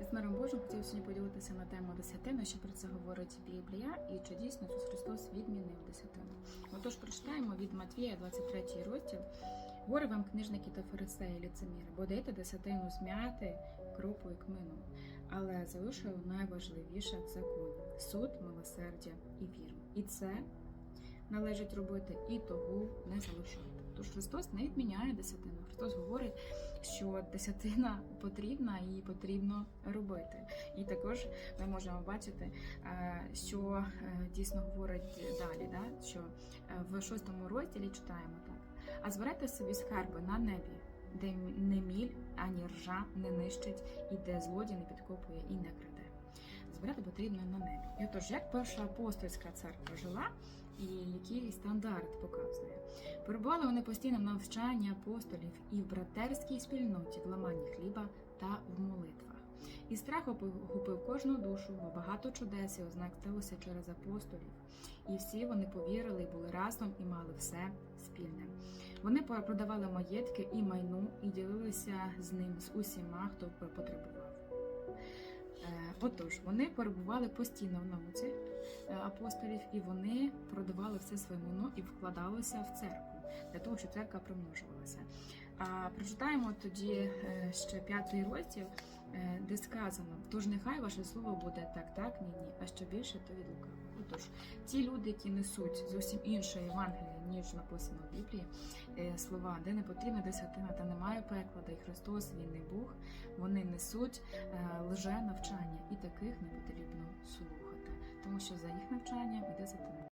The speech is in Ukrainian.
З миром Божим хотів сьогодні поділитися на тему десятини, що про це говорить Біблія, і чи дійсно Ісус Христос відмінив десятину. Отож, прочитаємо від Матвія, 23 розділ. Горе вам, книжники та фарисеї, ліцеміри, бо даєте десятину змяти кропу і кмину, але залишив найважливіше в суд, милосердя і віру. І це належить робити, і того не залишати. Тож Христос не відміняє десятину. Христос говорить, що десятина потрібна і потрібно робити. І також ми можемо бачити, е, що е, дійсно говорить далі, да? що е, в шостому розділі читаємо так: а збирайте собі скарби на небі, де не міль, ані ржа не нищить, і де злодій не підкопує і не краде. Збирати потрібно на небі. І отож, як перша апостольська церква жила, і який стандарт показує. Перебували вони постійно в навчанні апостолів і в братерській спільноті, в ламанні хліба та в молитвах. І страх охопив кожну душу, бо багато чудес і ознак сталося через апостолів. І всі вони повірили, і були разом і мали все спільне. Вони продавали маєтки і майну, і ділилися з ним з усіма, хто потребував. Е, Отож, вони перебували постійно в науці е, апостолів, і вони продавали все своє воно і вкладалися в церкву для того, щоб церква примножувалася. А прочитаємо тоді е, ще п'ятий розділ, де сказано: тож нехай ваше слово буде так, так, ні, ні, а що більше, то від лукавого. Отож, ті люди, які несуть зовсім інше Євангеліє, ніж написано в Біблії, е, слова, де не потрібна десятина та немає перекладу, і Христос він не Бог, вони несуть лже навчання, і таких не потрібно слухати, тому що за їх навчанням іде сатана.